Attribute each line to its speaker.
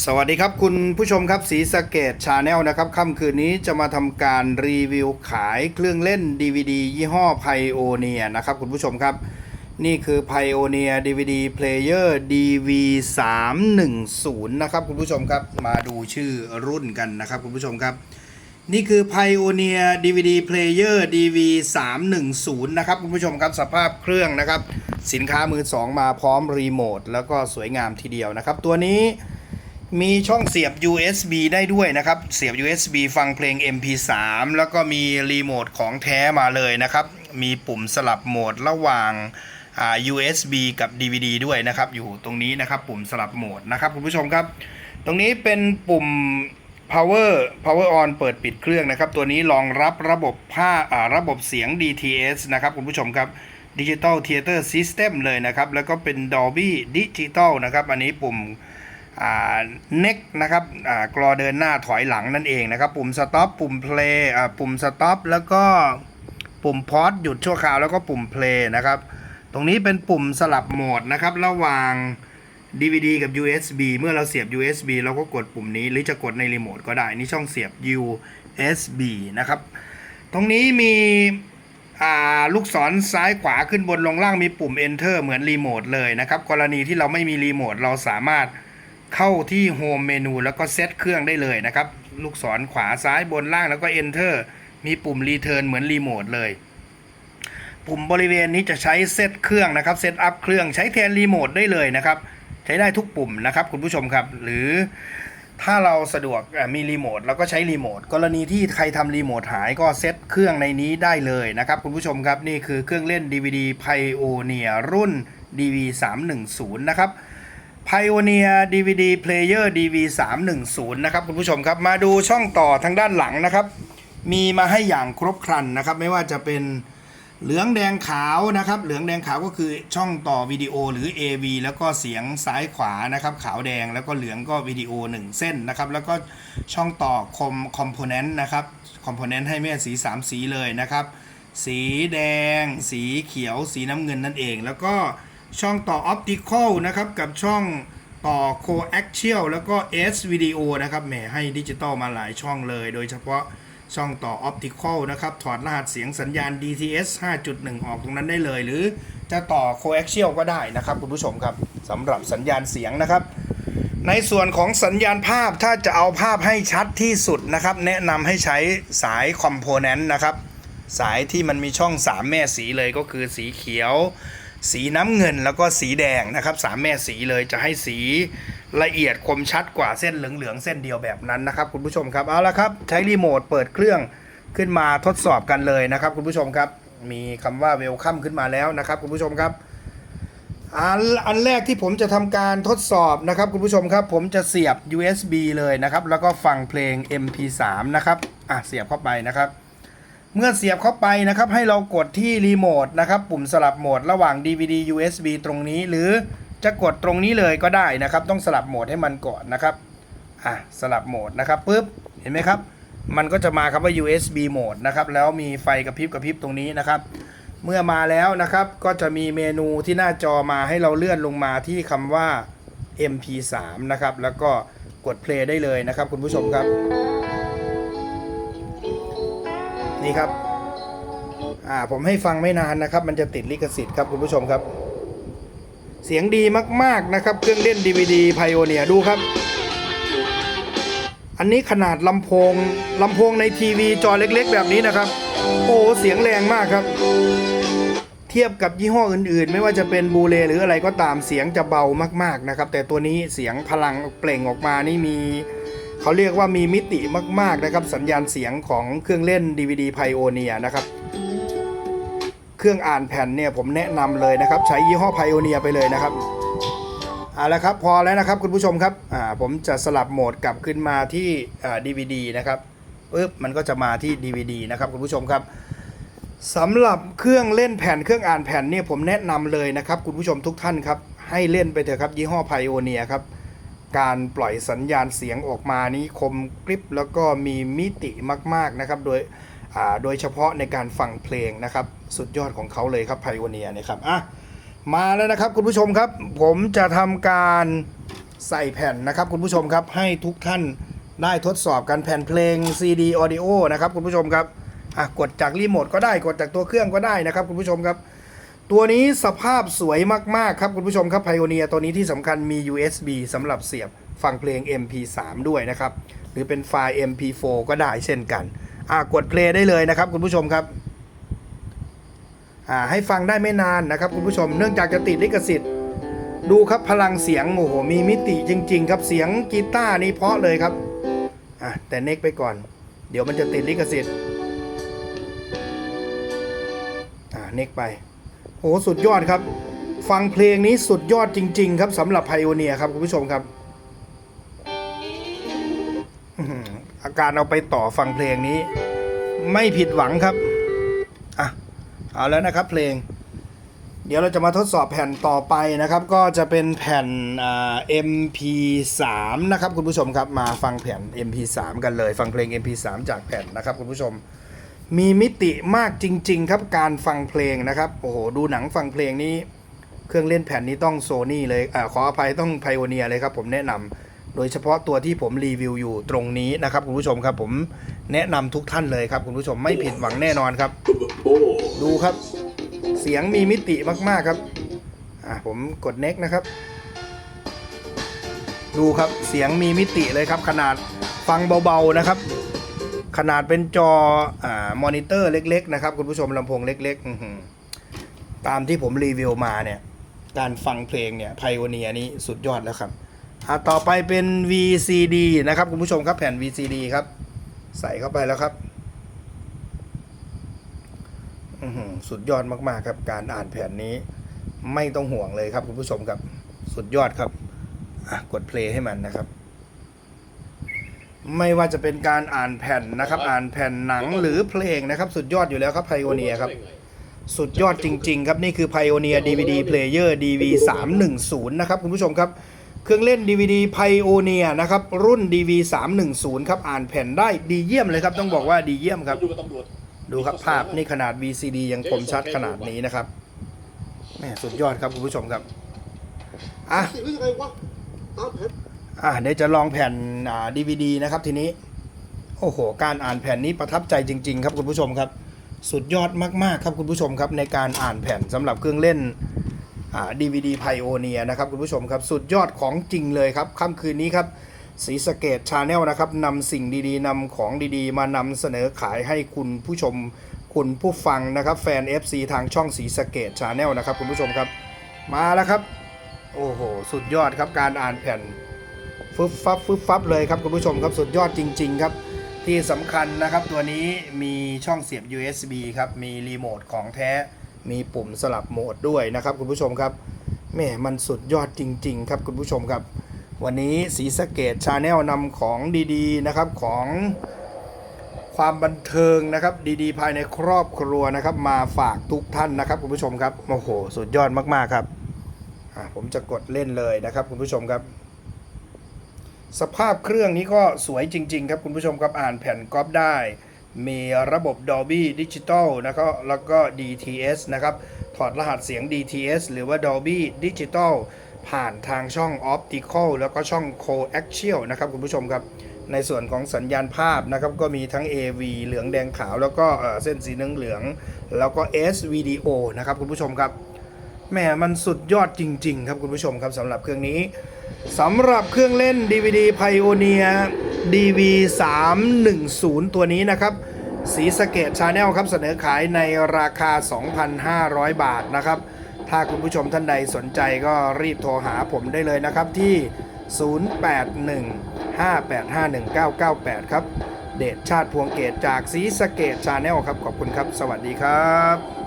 Speaker 1: สวัสดีครับคุณผู้ชมครับสีสะเกตชาแนลนะครับค่ำคืนนี้จะมาทำการรีวิวขายเครื่องเล่น DVD ยี่ห้อ Pioneer นะครับคุณผู้ชมครับ นี่คือ Pioneer DVD Player DV 3 1 0 นะครับคุณผู้ชมครับมาดูชื่อรุ่นกันนะครับคุณผู้ชมครับ นี่คือ Pioneer DVD Player DV 3 1 0 นะครับคุณผู้ชมครับสภาพเครื่องนะครับ สินค้ามือสองมาพร้อมรีโมทแล้วก็สวยงามทีเดียวนะครับ ตัวนี้ มีช่องเสียบ USB ได้ด้วยนะครับ เสียบ USB ฟังเพลง MP3 แล้วก็มีรีโมทของแท้มาเลยนะครับ มีปุ่มสลับโหมดระหว่าง USB กับ DVD ด้วยนะครับ อยู่ตรงนี้นะครับ ปุ่มสลับโหมดนะครับคุณผู้ชมครับ ตรงนี้เป็นปุ่ม power power on เปิดปิดเครื่องนะครับ ตัวนี้รองรับระบบผ้าอ่าระบบเสียง DTS นะครับคุณผู้ชมครับ Digital Theater System เลยนะครับ แล้วก็เป็น Dolby Digital นะครับ อันนี้ปุ่ม อ่า neck นะครับกรอเดินหน้าถอยหลังนั่นเองนะครับ ปุ่ม stop ปุ่ม play อ่าปุ่ม stop แล้วก็ปุ่ม pause หยุดชั่วคราวแล้วก็ปุ่ม play นะครับ ตรงนี้เป็นปุ่มสลับโหมดนะครับ ระหว่าง DVD กับ USB เมื่อเราเสียบ USB เราก็กดปุ่มนี้หรือจะกดในรีโมทก็ได้ นี่ช่องเสียบ USB นะครับ ตรงนี้มีลูกศรซ้ายขวาขึ้นบนลงล่างมีปุ่ม enter เหมือนรีโมทเลยนะครับ กรณีที่เราไม่มีรีโมทเราสามารถ เข้าที่โฮมเมนูแล้วก็เซตเครื่องได้เลยนะครับ ลูกศรขวาซ้ายบนล่างแล้วก็ Enter มีปุ่ม Return เหมือนรีโมทเลย ปุ่มบริเวณนี้จะใช้เซตเครื่องนะครับเซตอัพเครื่องใช้แทนรีโมทได้เลยนะครับ ใช้ได้ทุกปุ่มนะครับคุณผู้ชมครับ หรือถ้าเราสะดวกมีรีโมทเราก็ใช้รีโมทกรณีที่ใครทำรีโมทหายก็เซตเครื่องในนี้ได้เลยนะครับ คุณผู้ชมครับนี่คือเครื่องเล่น DVD Pioneer รุ่น DV 310 นะครับ Pioneer DVD Player DV 310 นะครับคุณผู้ชมครับ มาดูช่องต่อทางด้านหลังนะครับ มีมาให้อย่างครบครันนะครับ ไม่ว่าจะเป็นเหลืองแดงขาวนะครับ เหลืองแดงขาวก็คือช่องต่อวิดีโอหรือ AV แล้วก็เสียงซ้ายขวานะครับ ขาวแดงแล้วก็เหลืองก็วิดีโอ 1 เส้นนะครับ แล้วก็ช่องต่อคอมคอมโพเนนต์นะครับคอมโพเนนต์ให้แม่สี 3 สีเลยนะครับ สีแดง สีเขียว สีน้ำเงินนั่นเอง แล้วก็ ช่องต่อออปติคอลนะครับ กับช่องต่อโคแอคเชียลแล้วก็ S วิดีโอนะครับแหมให้ดิจิตอลมาหลายช่องเลย โดยเฉพาะช่องต่อออปติคอลนะครับ ถอดรหัสเสียงสัญญาณ DTS 5.1 ออกตรงนั้นได้เลยหรือจะต่อโคแอคเชียลก็ได้นะครับ คุณผู้ชมครับสำหรับสัญญาณเสียงนะครับในส่วนของสัญญาณภาพถ้าจะเอาภาพให้ชัดที่สุดนะครับ แนะนำให้ใช้สายคอมโพเนนต์นะครับ สายที่มันมีช่อง 3 แม่สีเลยก็คือสีเขียว สีน้ำเงินแล้วก็สีแดงนะครับสามแม่สีเลยจะให้สีละเอียดคมชัดกว่าเส้นเหลืองๆเส้นเดียวแบบนั้นนะครับ คุณผู้ชมครับเอาละครับใช้รีโมทเปิดเครื่องขึ้นมาทดสอบกันเลยนะครับ คุณผู้ชมครับ มีคำว่าเวลคัมขึ้นมาแล้วนะครับ คุณผู้ชมครับอันอันแรกที่ผมจะทำการทดสอบนะครับ คุณผู้ชมครับ ผมจะเสียบ USB เลยนะครับ แล้วก็ฟังเพลง MP3 นะครับอะเสียบเข้าไปนะครับ เมื่อเสียบเข้าไปนะครับ ให้เรากดที่รีโมทนะครับ ปุ่มสลับโหมดระหว่าง DVD USB ตรงนี้ หรือจะกดตรงนี้เลยก็ได้นะครับ ต้องสลับโหมดให้มันก่อนนะครับอะสลับโหมดนะครับปุ๊บเห็นไหมครับ มันก็จะมาครับว่า USB โหมดนะครับ แล้วมีไฟกระพริบกระพริบตรงนี้นะครับ เมื่อมาแล้วนะครับ ก็จะมีเมนูที่หน้าจอมาให้เราเลื่อนลงมาที่คำว่า MP3 นะครับ แล้วก็กด play ได้เลยนะครับ คุณผู้ชมครับ นี่ครับ อ่าผมให้ฟังไม่นานนะครับ มันจะติดลิขสิทธิ์ครับคุณผู้ชมครับ เสียงดีมากๆนะครับ เครื่องเล่น DVD Pioneer ดูครับ อันนี้ขนาดลำโพงลำโพงในทีวีจอเล็กๆ แบบนี้นะครับ โอ้เสียงแรงมากครับ เทียบกับยี่ห้ออื่นๆ ไม่ว่าจะเป็นบูเลหรืออะไรก็ตามเสียงจะเบามากๆนะครับ แต่ตัวนี้เสียงพลังเปล่งออกมานี่มี เขาเรียกว่ามีมิติมากๆนะครับสัญญาณเสียงของเครื่องเล่น DVD Pioneer นะครับ เครื่องอ่านแผ่นเนี่ยผมแนะนำเลยนะครับ ใช้ยี่ห้อ Pioneer ไปเลยนะครับเอาละครับพอแล้วนะครับคุณผู้ชมครับอ่าผมจะสลับโหมดกลับขึ้นมาที่อ่า DVD นะครับปึ๊บมันก็จะมาที่ DVD นะครับคุณผู้ชมครับสำหรับเครื่องเล่นแผ่นเครื่องอ่านแผ่นเนี่ยผมแนะนำเลยนะครับคุณผู้ชมทุกท่านครับให้เล่นไปเถอะครับยี่ห้อ Pioneer ครับ การปล่อยสัญญาณเสียงออกมานี้คมกริบแล้วก็มีมิติมาก ๆนะครับ โดยโดยเฉพาะในการฟังเพลงนะครับ สุดยอดของเขาเลยครับไพโอเนียนะครับอะมาแล้วนะครับคุณผู้ชมครับ ผมจะทำการใส่แผ่นนะครับ คุณผู้ชมครับให้ทุกท่านได้ทดสอบกันแผ่นเพลง CD Audio นะครับคุณผู้ชมครับอะกดจากรีโมทก็ได้กดจากตัวเครื่องก็ได้นะครับคุณผู้ชมครับ ตัวนี้สภาพสวยมาก ๆ ครับ คุณผู้ชมครับ Pioneer ตัวนี้ที่สำคัญมี USB สำหรับเสียบฟังเพลง MP3 ด้วยนะครับ หรือเป็นไฟล์ MP4 ก็ได้เช่นกัน อะกดเพลย์ได้เลยนะครับ คุณผู้ชมครับอ่าให้ฟังได้ไม่นานนะครับ คุณผู้ชมเนื่องจากจะติดลิขสิทธิ์ ดูครับพลังเสียงโอ้โหมีมิติจริง ๆ ครับเสียงกีตาร์นี่เพราะเลยครับอะแต่เน็กไปก่อน เดี๋ยวมันจะติดลิขสิทธิ์อ่าเน็กไป โอ้โหสุดยอดครับ ฟังเพลงนี้สุดยอดจริง ๆ ครับสำหรับไพโอเนียครับคุณผู้ชมครับอาการเอาไปต่อฟังเพลงนี้ ไม่ผิดหวังครับอะเอาแล้วนะครับเพลง เดี๋ยวเราจะมาทดสอบแผ่นต่อไปนะครับ ก็จะเป็นแผ่นอ่า MP3 นะครับคุณผู้ชมครับมาฟังแผ่น MP3 กันเลย ฟังเพลง MP3 จากแผ่นนะครับคุณผู้ชม มีมิติมากจริง ๆ ครับการฟังเพลงนะครับ โอ้โห ดูหนังฟังเพลงนี้ เครื่องเล่นแผ่นนี้ต้องโซนี่เลยอขออภัยต้องไพโอเนียเลยครับผมแนะนำโดยเฉพาะตัวที่ผมรีวิวอยู่ตรงนี้นะครับคุณผู้ชมครับผมแนะนำทุกท่านเลยครับคุณผู้ชมไม่ผิดหวังแน่นอนครับ ดูครับ เสียงมีมิติมากๆครับอะผมกดเน็กนะครับ ดูครับเสียงมีมิติเลยครับขนาดฟังเบาๆนะครับ ขนาดเป็นจออ่ามอนิเตอร์เล็ก ๆ นะครับ คุณผู้ชมลำโพงเล็กๆตามที่ผมรีวิวมาเนี่ย การฟังเพลงเนี่ยไพโอเนียนี้สุดยอดแล้วครับต่อไปเป็น VCD นะครับ คุณผู้ชมครับแผ่น VCD ครับ ใส่เข้าไปแล้วครับสุดยอดมากๆครับ การอ่านแผ่นนี้ไม่ต้องห่วงเลยครับคุณผู้ชมครับ สุดยอดครับกดเพลย์ให้มันนะครับ ไม่ว่าจะเป็นการอ่านแผ่นนะครับ อ่านแผ่นหนังหรือเพลงนะครับ สุดยอดอยู่แล้วครับไพโอเนียครับ สุดยอดจริง ๆ ครับ นี่คือ Pioneer DVD Player DV 310นะครับคุณผู้ชมครับ เครื่องเล่น DVD Pioneer นะครับ รุ่น DV 310ครับ อ่านแผ่นได้ดีเยี่ยมเลยครับ ต้องบอกว่าดีเยี่ยมครับ
Speaker 2: อยู่กับตำรวจ
Speaker 1: ดูครับภาพนี่ขนาด VCD ยังคมชัดขนาดนี้นะครับแม่สุดยอดครับคุณผู้ชมครับอะ
Speaker 2: สิหรื อยังไงวะตา
Speaker 1: เดี๋ยวจะลองแผ่นอ่า DVD นะครับทีนี้ โอ้โห การอ่านแผ่นนี้ประทับใจจริง ๆ ครับคุณผู้ชมครับ สุดยอดมากๆครับคุณผู้ชมครับในการอ่านแผ่นสำหรับเครื่องเล่นอ่า DVD Pioneer นะครับคุณผู้ชมครับสุดยอดของจริงเลยครับค่ำคืนนี้ครับสีสเกตชาแนลนะครับนำสิ่งดีๆนำของดีๆ มานำเสนอขายให้คุณผู้ชมคุณผู้ฟังนะครับ แฟน FC ทางช่องสีสเกตชาแนลนะครับคุณผู้ชมครับ มาแล้วครับ โอ้โห สุดยอดครับการอ่านแผ่น ฟึบฟับฟึบฟับเลยครับคุณผู้ชมครับสุดยอดจริง ๆ ครับ ที่สำคัญนะครับตัวนี้มีช่องเสียบ USB ครับ มีรีโมทของแท้ มีปุ่มสลับโหมดด้วยนะครับคุณผู้ชมครับแม่มันสุดยอดจริง ๆ ครับคุณผู้ชมครับ วันนี้สีสเกตชาแนลนำของดีๆนะครับของความบันเทิงนะครับดีๆ ภายในครอบครัวนะครับ มาฝากทุกท่านนะครับคุณผู้ชมครับโอ้โห สุดยอดมากๆครับผมจะกดเล่นเลยนะครับคุณผู้ชมครับ สภาพเครื่องนี้ก็สวยจริง ๆ ครับคุณผู้ชมครับอ่านแผ่นก๊อปได้ มีระบบ Dolby Digital นะครับแล้วก็ DTS นะครับ ถอดรหัสเสียง DTS หรือว่า Dolby Digital ผ่านทางช่อง Optical แล้วก็ช่อง Coaxial นะครับคุณผู้ชมครับ ในส่วนของสัญญาณภาพนะครับก็มีทั้ง AV เหลืองแดงขาว แล้วก็เอ่อเส้นสีเหลือง แล้วก็ S Video นะครับคุณผู้ชมครับแหมมันสุดยอดจริง ๆ ครับคุณผู้ชมครับสำหรับเครื่องนี้ สำหรับเครื่องเล่น DVD Pioneer DV 310ตัวนี้นะครับ สีสเกตชาแนลครับเสนอขายในราคา 2,500 บาทนะครับ ถ้าคุณผู้ชมท่านใดสนใจก็รีบโทรหาผมได้เลยนะครับที่ 0815851998 ครับ เดชชาติพวงเกตจากสีสเกตชาแนลครับ ขอบคุณครับ สวัสดีครับ